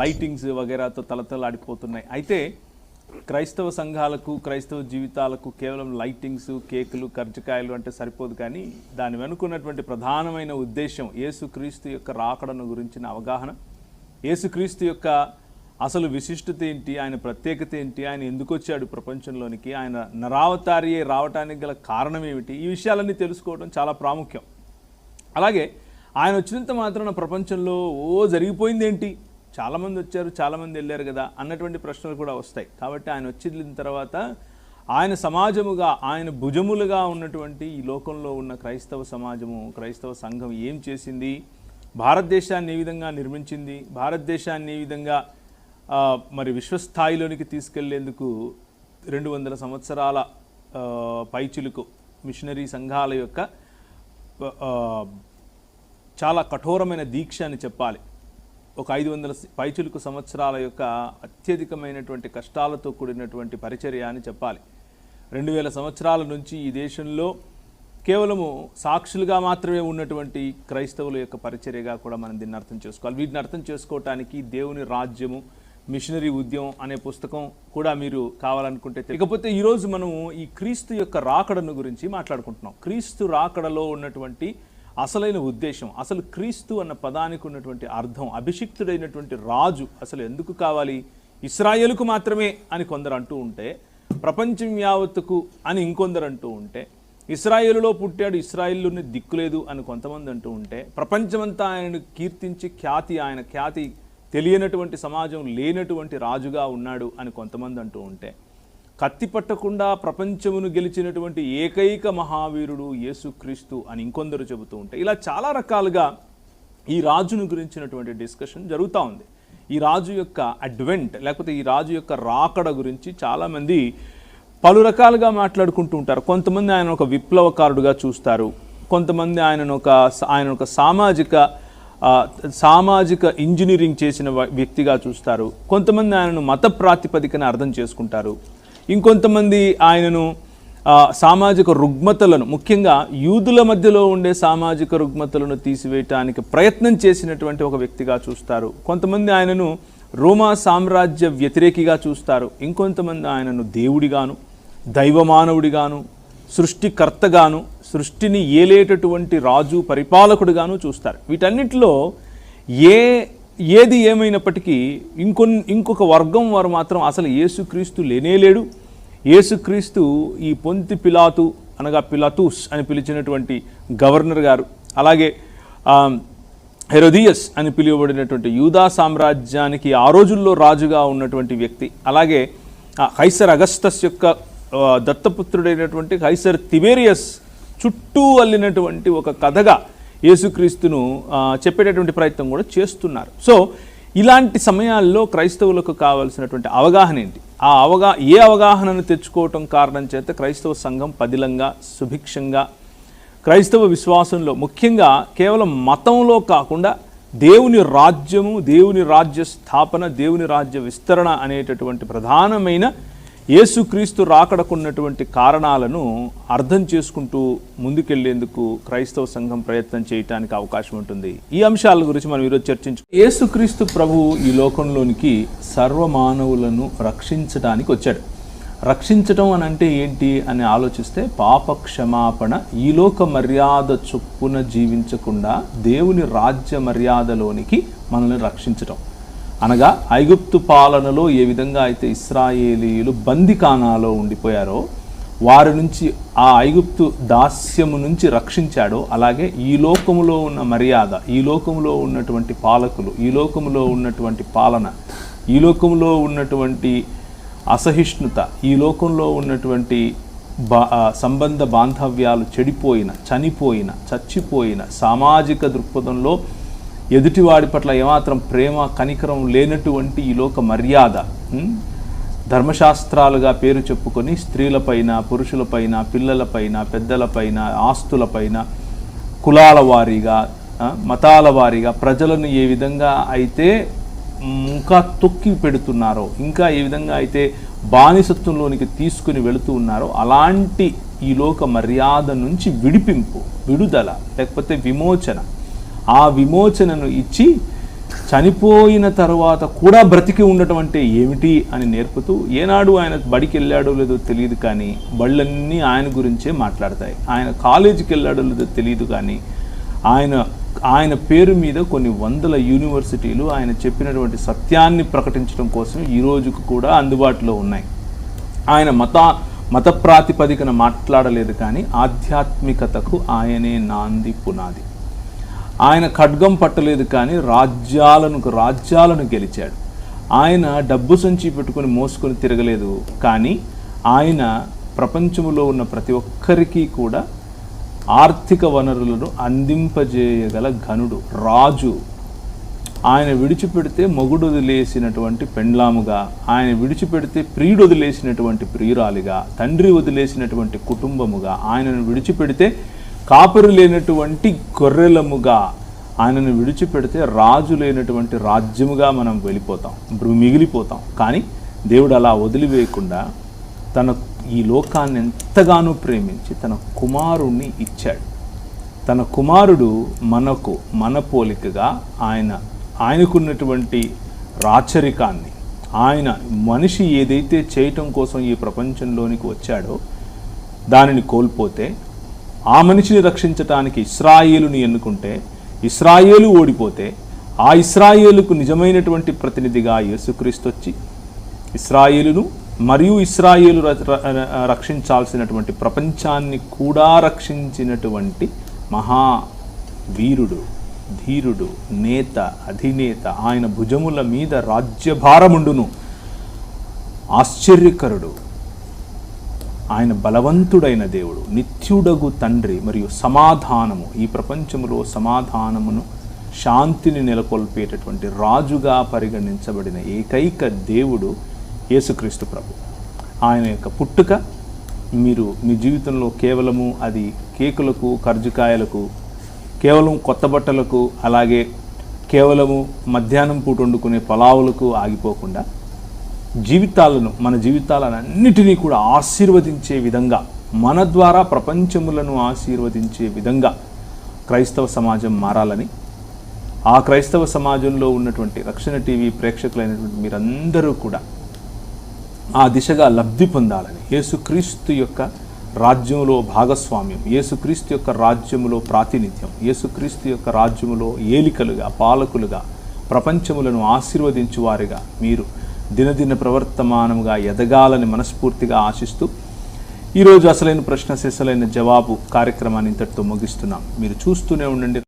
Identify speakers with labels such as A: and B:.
A: Lightings వగేరాతో తలతలాడిపోతున్నాయి అయితే క్రైస్తవ సంఘాలకు క్రైస్తవ జీవితాలకు కేవలం లైటింగ్స్ కేకులు కర్జకాయలు అంటే సరిపోదు కానీ దాని వెనుకున్నటువంటి ప్రధానమైన ఉద్దేశం యేసుక్రీస్తు యొక్క రాకడను గురించిన అవగాహన. యేసుక్రీస్తు యొక్క అసలు విశిష్టత ఏంటి ఆయన ప్రత్యేకత ఏంటి ఆయన ఎందుకు వచ్చాడు ప్రపంచంలోనికి ఆయన నరావతారి రావటానికి గల కారణం ఏమిటి ఈ విషయాలన్నీ తెలుసుకోవడం చాలా ప్రాముఖ్యం. అలాగే ఆయన వచ్చినంత మాత్రాన ప్రపంచంలో ఓ జరిగిపోయింది ఏంటి చాలామంది వచ్చారు చాలామంది వెళ్ళారు కదా అన్నటువంటి ప్రశ్నలు కూడా వస్తాయి. కాబట్టి ఆయన వచ్చిన తర్వాత ఆయన సమాజముగా ఆయన భుజములుగా ఉన్నటువంటి ఈ లోకంలో ఉన్న క్రైస్తవ సమాజము క్రైస్తవ సంఘం ఏం చేసింది? భారతదేశాన్ని ఏ విధంగా నిర్మించింది? భారతదేశాన్ని ఏ విధంగా మరి విశ్వస్థాయిలోనికి తీసుకెళ్ళేందుకు రెండు వందల సంవత్సరాల పైచులకు మిషనరీ సంఘాల యొక్క చాలా కఠోరమైన దీక్ష అని చెప్పాలి. ఒక ఐదు వందల పైచులకు సంవత్సరాల యొక్క అత్యధికమైనటువంటి కష్టాలతో కూడినటువంటి పరిచర్య అని చెప్పాలి. రెండు వేల సంవత్సరాల నుంచి ఈ దేశంలో కేవలము సాక్షులుగా మాత్రమే ఉన్నటువంటి క్రైస్తవుల యొక్క పరిచర్యగా కూడా మనం దీన్ని అర్థం చేసుకోవాలి. వీటిని అర్థం చేసుకోవటానికి దేవుని రాజ్యము మిషనరీ ఉద్యమం అనే పుస్తకం కూడా మీరు కావాలనుకుంటే ఇకపోతే ఈరోజు మనము ఈ క్రీస్తు యొక్క రాకడను గురించి మాట్లాడుకుంటున్నాం. క్రీస్తు రాకడలో ఉన్నటువంటి అసలైన ఉద్దేశం అసలు క్రీస్తు అన్న పదానికి ఉన్నటువంటి అర్థం అభిషిక్తుడైనటువంటి రాజు అసలు ఎందుకు కావాలి? ఇస్రాయేలుకు మాత్రమే అని కొందరు అంటూ ఉంటే ప్రపంచం యావత్తుకు అని ఇంకొందరు అంటూ ఉంటే ఇస్రాయేలులో పుట్టాడు ఇస్రాయేల్లోని దిక్కులేదు అని కొంతమంది అంటూ ఉంటే ప్రపంచమంతా ఆయనను కీర్తించి ఖ్యాతి ఆయన ఖ్యాతి తెలియనటువంటి సమాజం లేనటువంటి రాజుగా ఉన్నాడు అని కొంతమంది అంటూ ఉంటే కత్తి పట్టకుండా ప్రపంచమును గెలిచినటువంటి ఏకైక మహావీరుడు యేసుక్రీస్తు అని ఇంకొందరు చెబుతూ ఉంటే ఇలా చాలా రకాలుగా ఈ రాజును గురించినటువంటి డిస్కషన్ జరుగుతూ ఉంది. ఈ రాజు యొక్క అడ్వెంట్ లేకపోతే ఈ రాజు యొక్క రాకడ గురించి చాలామంది పలు రకాలుగా మాట్లాడుకుంటూ ఉంటారు. కొంతమంది ఆయన ఒక విప్లవకారుడుగా చూస్తారు. కొంతమంది ఆయనను ఒక ఆయన ఒక సామాజిక సామాజిక ఇంజనీరింగ్ చేసిన వ్యక్తిగా చూస్తారు. కొంతమంది ఆయనను మత ప్రాతిపదికన అర్థం చేసుకుంటారు. ఇంకొంతమంది ఆయనను సామాజిక రుగ్మతలను ముఖ్యంగా యూదుల మధ్యలో ఉండే సామాజిక రుగ్మతలను తీసివేయటానికి ప్రయత్నం చేసినటువంటి ఒక వ్యక్తిగా చూస్తారు. కొంతమంది ఆయనను రోమా సామ్రాజ్య వ్యతిరేకిగా చూస్తారు. ఇంకొంతమంది ఆయనను దేవుడిగాను దైవమానవుడిగాను సృష్టికర్తగాను సృష్టిని ఏలేటటువంటి రాజు పరిపాలకుడిగాను చూస్తారు. వీటన్నిటిలో ఏ ఏది ఏమైనప్పటికీ ఇంకొన్ ఇంకొక వర్గం వారు మాత్రం అసలు యేసుక్రీస్తు లేనేలేడు యేసుక్రీస్తు ఈ పొంతి పిలాతు అనగా పిలాతూస్ అని పిలిచినటువంటి గవర్నర్ గారు. అలాగే హెరోదియస్ అని పిలువబడినటువంటి యూదా సామ్రాజ్యానికి ఆ రోజుల్లో రాజుగా ఉన్నటువంటి వ్యక్తి. అలాగే ఆ, కైసర్ అగస్తస్ యొక్క దత్తపుత్రుడైనటువంటి కైసర్ తిబేరియస్ చుట్టూ అల్లినటువంటి ఒక కథగా యేసుక్రీస్తును చెప్పేటటువంటి ప్రయత్నం కూడా చేస్తున్నారు. సో ఇలాంటి సమయాల్లో క్రైస్తవులకు కావాల్సినటువంటి అవగాహన ఏంటి? ఆ అవగా ఏ అవగాహనను తెచ్చుకోవటం కారణం చేత క్రైస్తవ సంఘం పదిలంగా సుభిక్షంగా క్రైస్తవ విశ్వాసంలో ముఖ్యంగా కేవలం మతంలో కాకుండా దేవుని రాజ్యము దేవుని రాజ్య స్థాపన దేవుని రాజ్య విస్తరణ అనేటటువంటి ప్రధానమైన యేసుక్రీస్తు రాకడకున్నటువంటి కారణాలను అర్థం చేసుకుంటూ ముందుకెళ్ళేందుకు క్రైస్తవ సంఘం ప్రయత్నం చేయటానికి అవకాశం ఉంటుంది. ఈ అంశాల గురించి మనం ఈరోజు చర్చించు యేసుక్రీస్తు ప్రభువు ఈ లోకంలోనికి సర్వమానవులను రక్షించడానికి వచ్చాడు. రక్షించటం అని అంటే ఏంటి అని ఆలోచిస్తే పాప క్షమాపణ ఈ లోక మర్యాద చొప్పున జీవించకుండా దేవుని రాజ్య మర్యాదలోనికి మనల్ని రక్షించటం. అనగా ఐగుప్తు పాలనలో ఏ విధంగా అయితే ఇస్రాయేలీయులు బందికానాలో ఉండిపోయారో వారి నుంచి ఆ ఐగుప్తు దాస్యము నుంచి రక్షించాడో అలాగే ఈ లోకములో ఉన్న మర్యాద ఈ లోకములో ఉన్నటువంటి పాలకులు ఈ లోకములో ఉన్నటువంటి పాలన ఈ లోకములో ఉన్నటువంటి అసహిష్ణుత ఈ లోకంలో ఉన్నటువంటి బా సంబంధ బాంధవ్యాలు చెడిపోయిన చనిపోయిన చచ్చిపోయిన సామాజిక దృక్పథంలో ఎదుటివాడి పట్ల ఏమాత్రం ప్రేమ కనికరం లేనటువంటి ఈ లోక మర్యాద ధర్మశాస్త్రాలుగా పేరు చెప్పుకొని స్త్రీలపైన పురుషులపైన పిల్లలపైన పెద్దలపైన ఆస్తులపైన కులాల వారీగా మతాల వారీగా ప్రజలను ఏ విధంగా అయితే ఇంకా తొక్కి పెడుతున్నారో ఇంకా ఏ విధంగా అయితే బానిసత్వంలోనికి తీసుకుని వెళుతూ ఉన్నారో అలాంటి ఈ లోక మర్యాద నుంచి విడిపింపు విడుదల లేకపోతే విమోచన ఆ విమోచనను ఇచ్చి చనిపోయిన తర్వాత కూడా బ్రతికి ఉండటం అంటే ఏమిటి అని నేర్పుతూ ఏనాడు ఆయన బడికి వెళ్ళాడో లేదో తెలియదు కానీ బళ్ళన్నీ ఆయన గురించే మాట్లాడతాయి. ఆయన కాలేజీకి వెళ్ళాడో లేదో తెలియదు కానీ ఆయన ఆయన పేరు మీద కొన్ని వందల యూనివర్సిటీలు ఆయన చెప్పినటువంటి సత్యాన్ని ప్రకటించడం కోసం ఈ రోజుకు కూడా అందుబాటులో ఉన్నాయి. ఆయన మత మత ప్రాతిపదికన మాట్లాడలేదు కానీ ఆధ్యాత్మికతకు ఆయనే నాంది పునాది. ఆయన ఖడ్గం పట్టలేదు కానీ రాజ్యాలను రాజ్యాలను గెలిచాడు. ఆయన డబ్బు సంచి పెట్టుకొని మోసుకొని తిరగలేదు కానీ ఆయన ప్రపంచంలో ఉన్న ప్రతి ఒక్కరికి కూడా ఆర్థిక వనరులను అందింపజేయగల ఘనుడు రాజు. ఆయన విడిచిపెడితే మొగుడు వదిలేసినటువంటి పెండ్లాముగా ఆయన విడిచిపెడితే ప్రియుడు వదిలేసినటువంటి ప్రియురాలిగా తండ్రి వదిలేసినటువంటి కుటుంబముగా ఆయనను విడిచిపెడితే కాపరి లేనటువంటి గొర్రెలముగా ఆయనను విడిచిపెడితే రాజు లేనటువంటి రాజ్యముగా మనం వెళ్ళిపోతాం. బ్రు- మిగిలిపోతాం. కానీ దేవుడు అలా వదిలివేయకుండా తన ఈ లోకాన్ని ఎంతగానో ప్రేమించి తన కుమారుణ్ణి ఇచ్చాడు. తన కుమారుడు మనకు మన పోలికగా ఆయన ఆయనకున్నటువంటి రాచరికాన్ని ఆయన మనిషి ఏదైతే చేయటం కోసం ఈ ప్రపంచంలోనికి వచ్చాడో దానిని కోల్పోతే ఆ మనిషిని రక్షించటానికి ఇస్రాయేలుని ఎన్నుకుంటే ఇస్రాయేలు ఓడిపోతే ఆ ఇస్రాయేలుకు నిజమైనటువంటి ప్రతినిధిగా యేసుక్రీస్తు వచ్చి ఇస్రాయేలును మరియు ఇస్రాయేలు ర- రక్షించాల్సినటువంటి ప్రపంచాన్ని కూడా రక్షించినటువంటి మహా వీరుడు ధీరుడు నేత అధినేత ఆయన భుజముల మీద రాజ్యభారముండును ఆశ్చర్యకరుడు. ఆయన బలవంతుడైన దేవుడు నిత్యుడగు తండ్రి మరియు సమాధానము. ఈ ప్రపంచంలో సమాధానమును శాంతిని నెలకొల్పేటటువంటి రాజుగా పరిగణించబడిన ఏకైక దేవుడు యేసుక్రీస్తు ప్రభు. ఆయన యొక్క పుట్టుక మీరు మీ జీవితంలో కేవలము అది కేకులకు కర్జుకాయలకు కేవలం కొత్త బట్టలకు అలాగే కేవలము మధ్యాహ్నం పూట వండుకునే పలావులకు ఆగిపోకుండా జీవితాలను మన జీవితాలన్నిటినీ కూడా ఆశీర్వదించే విధంగా మన ద్వారా ప్రపంచములను ఆశీర్వదించే విధంగా క్రైస్తవ సమాజం మారాలని ఆ క్రైస్తవ సమాజంలో ఉన్నటువంటి రక్షణ టీవీ ప్రేక్షకులైనటువంటి మీరందరూ కూడా ఆ దిశగా లబ్ధి పొందాలని యేసుక్రీస్తు యొక్క రాజ్యంలో భాగస్వామ్యం యేసుక్రీస్తు యొక్క రాజ్యములో ప్రాతినిధ్యం యేసుక్రీస్తు యొక్క రాజ్యములో ఏలికలుగా పాలకులుగా ప్రపంచములను ఆశీర్వదించువారిగా మీరు దినదిన ప్రవర్తమానముగా ఎదగాలని మనస్ఫూర్తిగా ఆశిస్తూ ఈరోజు అసలైన ప్రశ్న సెసలైన జవాబు కార్యక్రమాన్ని ఇంతటితో ముగిస్తున్నాం. మీరు చూస్తూనే ఉండండి.